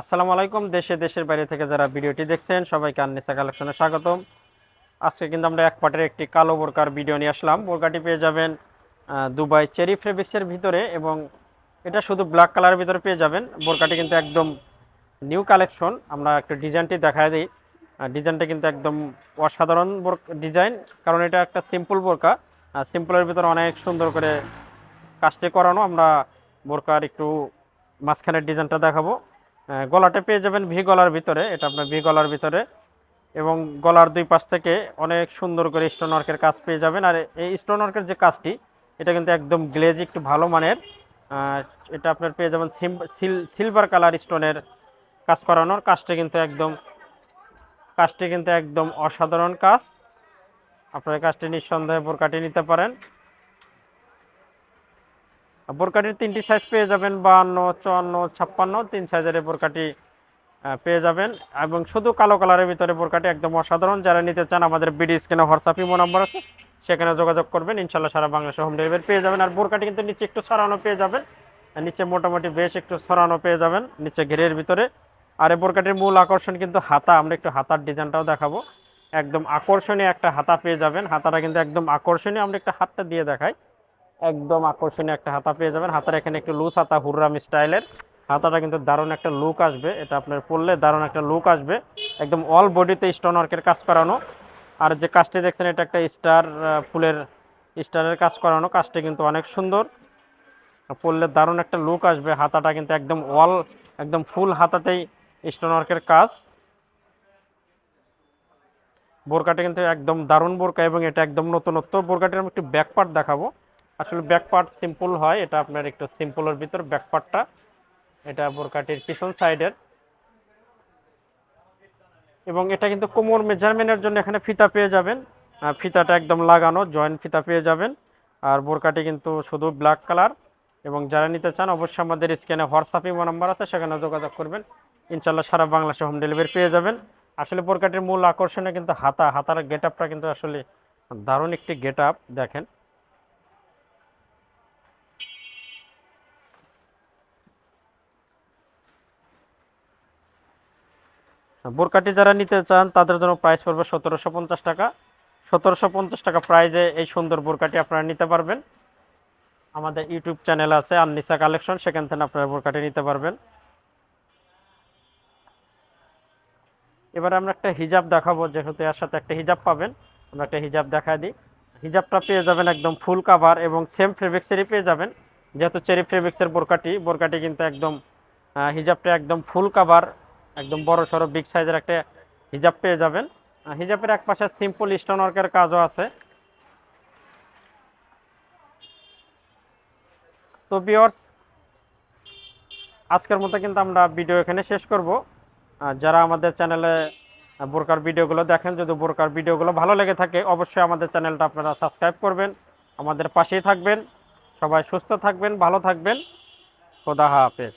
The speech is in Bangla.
আসসালামু আলাইকুম। দেশে দেশের বাইরে থেকে যারা ভিডিওটি দেখছেন, সবাইকে আননিসা কালেকশনে স্বাগতম। আজকে কিন্তু আমরা এক পাটের একটি কালো বোরকার ভিডিও নিয়ে আসলাম। বোরকাটি পেয়ে যাবেন দুবাই চেরি ফেব্রিক্সের ভিতরে এবং এটা শুধু ব্ল্যাক কালারের ভিতরে পেয়ে যাবেন। বোরকাটি কিন্তু একদম নিউ কালেকশন। আমরা একটু ডিজাইনটি দেখায় দিই। ডিজাইনটা কিন্তু একদম অসাধারণ ডিজাইন। কারণ এটা একটা সিম্পল বোরকা। সিম্পলের ভিতরে অনেক সুন্দর করে কাজটি করানো। আমরা বোরকার একটু মাঝখানের ডিজাইনটা দেখাবো। গলাটা পেয়ে যাবেন ভি গলার ভিতরে, এটা আপনার ভি গলার ভিতরে। এবং গলার দুই পাশ থেকে অনেক সুন্দর করে স্টোন ওয়ার্কের কাজ পেয়ে যাবেন। আর এই স্টোন ওয়ার্কের যে কাজটি, এটা কিন্তু একদম গ্লেজ একটু ভালো মানের। এটা আপনার পেয়ে যাবেন সিলভার কালার স্টোনের কাজ করানোর। কাজটা কিন্তু একদম, কাজটি কিন্তু একদম অসাধারণ কাজ। আপনার কাজটি নিঃসন্দেহে বোরকাটি নিতে পারেন। বোরকাটির তিনটি সাইজ পেয়ে যাবেন, বাহান্ন, চুয়ান্ন, ছাপ্পান্ন, তিন সাইজের বোরকাটি পেয়ে যাবেন। এবং শুধু কালো কালারের ভিতরে বোরকাটি একদম অসাধারণ। যারা নিতে চান, আমাদের বিডি স্ক্রিনে হোয়াটসঅ্যাপ ইমো নাম্বার আছে, সেখানে যোগাযোগ করবেন। ইনশাল্লাহ সারা বাংলাদেশে হোম ডেলিভারি পেয়ে যাবেন। আর বোরকাটি কিন্তু নিচে একটু ছড়ানো পেয়ে যাবেন। নিচে মোটামুটি বেশ একটু ছড়ানো পেয়ে যাবেন, নিচে ঘেরের ভিতরে। আর এই বোরকাটির মূল আকর্ষণ কিন্তু হাতা। আমরা একটু হাতার ডিজাইনটাও দেখাবো। একদম আকর্ষণীয় একটা হাতা পেয়ে যাবেন। হাতাটা কিন্তু একদম আকর্ষণীয়। আমরা একটা হাতটা দিয়ে দেখাই। একদম আকর্ষণীয় একটা হাতা পেয়ে যাবেন। হাতার এখানে একটু লুজ হাতা, হুররাম স্টাইলের। হাতাটা কিন্তু দারুণ একটা লুক আসবে। এটা আপনার পরলে দারুণ একটা লুক আসবে। একদম অল বডিতে স্টোন ওয়ার্কের কাজ করানো। আর যে কাজটি দেখছেন, এটা একটা স্টার ফুলের স্টারের কাজ করানো। কাজটি কিন্তু অনেক সুন্দর। পরলে দারুণ একটা লুক আসবে। হাতাটা কিন্তু একদম অল একদম ফুল হাতাতেই স্টোন ওয়ার্কের কাজ। বোরকাটা কিন্তু একদম দারুণ বোরকা এবং এটা একদম নতুনত্ব। বোরকাটির আমি একটু ব্যাক পার্ট দেখাবো। আসলে ব্যাক পার্ট সিম্পল হয়, এটা আপনার একটু সিম্পলের ভিতর ব্যাক পার্টটা এটা বোরকাটির পিছন সাইডের এবং এটা কিন্তু কোমর মেজারমেন্টের জন্য এখানে ফিতা পেয়ে যাবেন। ফিতাটা একদম লাগানো জয়েন্ট ফিতা পেয়ে যাবেন। আর বোরকাটি কিন্তু শুধু ব্ল্যাক কালার এবং যারা নিতে চান, অবশ্যই আমাদের স্ক্যানে হোয়াটসঅ্যাপ ইমো নাম্বার আছে, সেখানে যোগাযোগ করবেন। ইনশাল্লাহ সারা বাংলাদেশে হোম ডেলিভারি পেয়ে যাবেন। আসলে বোরকাটির মূল আকর্ষণে কিন্তু হাতা, হাতার গেট আপটা কিন্তু আসলে দারুণ একটি গেট আপ দেখেন। বোরকাটি যারা নিতে চান, তাদের জন্য প্রাইস পড়বে সতেরোশো পঞ্চাশ টাকা। সতেরোশো পঞ্চাশ টাকা প্রাইজে এই সুন্দর বোরকাটি আপনারা নিতে পারবেন। আমাদের ইউটিউব চ্যানেল আছে, আননিসা কালেকশন সেখান থেকে আপনারা বোরকাটি নিতে পারবেন। এবার আমরা একটা হিজাব দেখাবো, যেহেতু এর সাথে একটা হিজাব পাবেন। আমরা একটা হিজাব দেখা দিই। হিজাবটা পেয়ে যাবেন একদম ফুল কাভার এবং সেম ফেব্রিক্সেরই পেয়ে যাবেন। যেহেতু চেরি ফেব্রিক্সের বোরকাটি বোরকাটি কিন্তু একদম হিজাবটা একদম ফুল কাভার একদম বড় সড়ো বিগ সাইজের একটা হিজাব পেয়ে যাবেন। হিজাবের এক পাশে সিম্পল স্টোন ওয়ার্কের কাজও আছে। তো বিয়ার্স আজকের মতো কিন্তু আমরা ভিডিও এখানে শেষ করব। যারা আমাদের চ্যানেলে বোরকার ভিডিওগুলো দেখেন, যদি বোরকার ভিডিওগুলো ভালো লেগে থাকে, অবশ্যই আমাদের চ্যানেলটা আপনারা সাবস্ক্রাইব করবেন। আমাদের পাশেই থাকবেন। সবাই সুস্থ থাকবেন, ভালো থাকবেন। খোদা হাফেজ।